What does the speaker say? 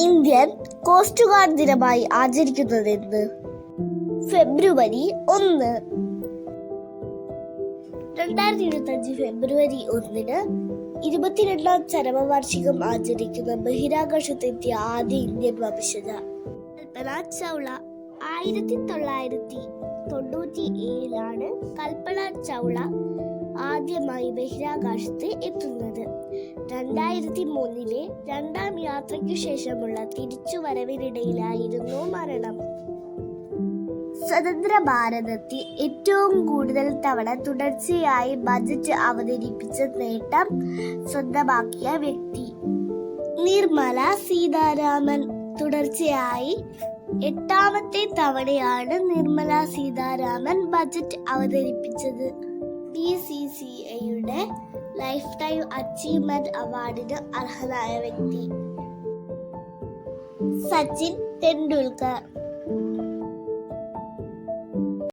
Indian coast guard ദിനമായി ആചരിക്കുന്നത് എന്ന് ഫെബ്രുവരി ഒന്ന്. രണ്ടായിരത്തി ഇരുപത്തി അഞ്ച് ഫെബ്രുവരി ഒന്നിന് ഇരുപത്തിരണ്ടാം ചരമവാർഷികം ആചരിക്കുന്ന ബഹിരാകാശത്തെത്തിയ ആദ്യ ഇന്ത്യൻ വംശജ കൽപ്പന ചൗള ആയിരത്തി തൊള്ളായിരത്തി തൊണ്ണൂറ്റി ഏഴിലാണ് കൽപ്പന ചൗള ആദ്യമായി ബഹിരാകാശത്ത് എത്തുന്നത്. രണ്ടായിരത്തി മൂന്നിലെ രണ്ടാം യാത്രയ്ക്കു ശേഷമുള്ള തിരിച്ചുവരവിനിടയിലായിരുന്നു മരണം. സ്വതന്ത്ര ഭാരതത്തിൽ ഏറ്റവും കൂടുതൽ തവണ തുടർച്ചയായി ബജറ്റ് അവതരിപ്പിച്ച നേട്ടം സ്വന്തമാക്കിയ വ്യക്തി. നിർമ്മല സീതാരാമൻ തുടർച്ചയായി എട്ടാമത്തെ തവണയാണ് നിർമ്മല സീതാരാമൻ ബജറ്റ് അവതരിപ്പിച്ചത്. ബി സി സി എയുടെ ലൈഫ് ടൈം അച്ചീവ്മെന്റ് അവാർഡിന് അർഹനായ വ്യക്തി. സച്ചിൻ ടെണ്ടുൽക്കർ.